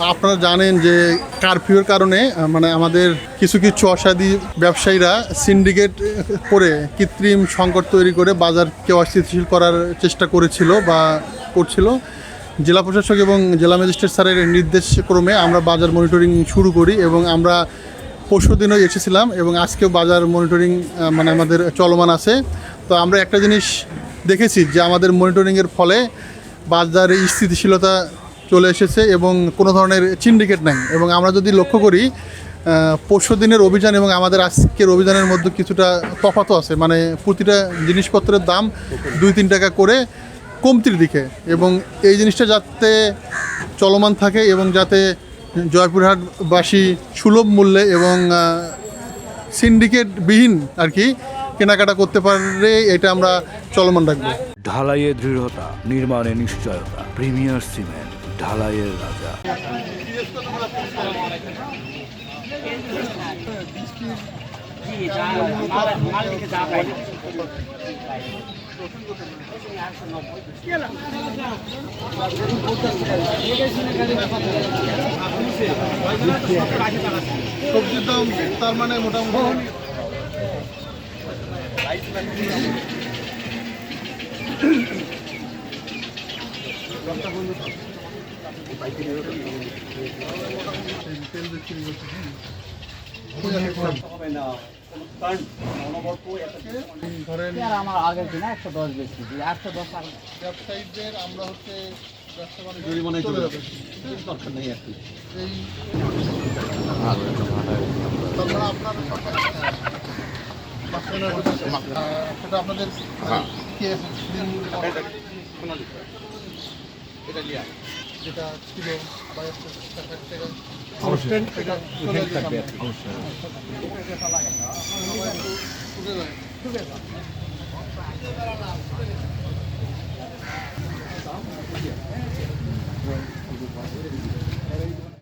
আপনারা জানেন যে কারফিউর কারণে মানে আমাদের কিছু কিছু অসাধী ব্যবসায়ীরা সিন্ডিকেট করে কৃত্রিম সংকট তৈরি করে বাজারকে অস্থিতিশীল করার চেষ্টা করেছিল বা করছিল। জেলা প্রশাসক এবং জেলা ম্যাজিস্ট্রেট স্যারের নির্দেশক্রমে আমরা বাজার মনিটরিং শুরু করি এবং আমরা পরশু দিনও এসেছিলাম এবং আজকেও বাজার মনিটরিং মানে আমাদের চলমান আছে। তো আমরা একটা জিনিস দেখেছি যে আমাদের মনিটরিংয়ের ফলে বাজারে স্থিতিশীলতা চলে এসেছে এবং কোনো ধরনের সিন্ডিকেট নাই। এবং আমরা যদি লক্ষ্য করি পরশু দিনের অভিযান এবং আমাদের আজকের অভিযানের মধ্যে কিছুটা তফাতও আছে। মানে প্রতিটা জিনিসপত্রের দাম দুই, তিন টাকা করে কমতির দিকে। এবং এই জিনিসটা যাতে চলমান থাকে এবং যাতে জয়পুরহাটবাসী সুলভ মূল্যে এবং সিন্ডিকেটবিহীন আর কি কেনাকাটা করতে পারে, এটা আমরা চলমান রাখব। ঢালাইয়ে দৃঢ়তা, নির্মাণে নিশ্চয়তা, প্রিমিয়ার সিমেন্ট। ঢালাইয়ের রাজা। সবজির দাম তার মানে মোটামুটি আর আমার আগের দিন একশো দশ বেশি একশো দশ ব্যবসায়ীদের আমরা হচ্ছে ব্যবসা বাণিজ্য চলে যাবে এই তারপরে আপনার আহ, সেটা আপনাদের কি দিন যেটা ছিল চলে যাবে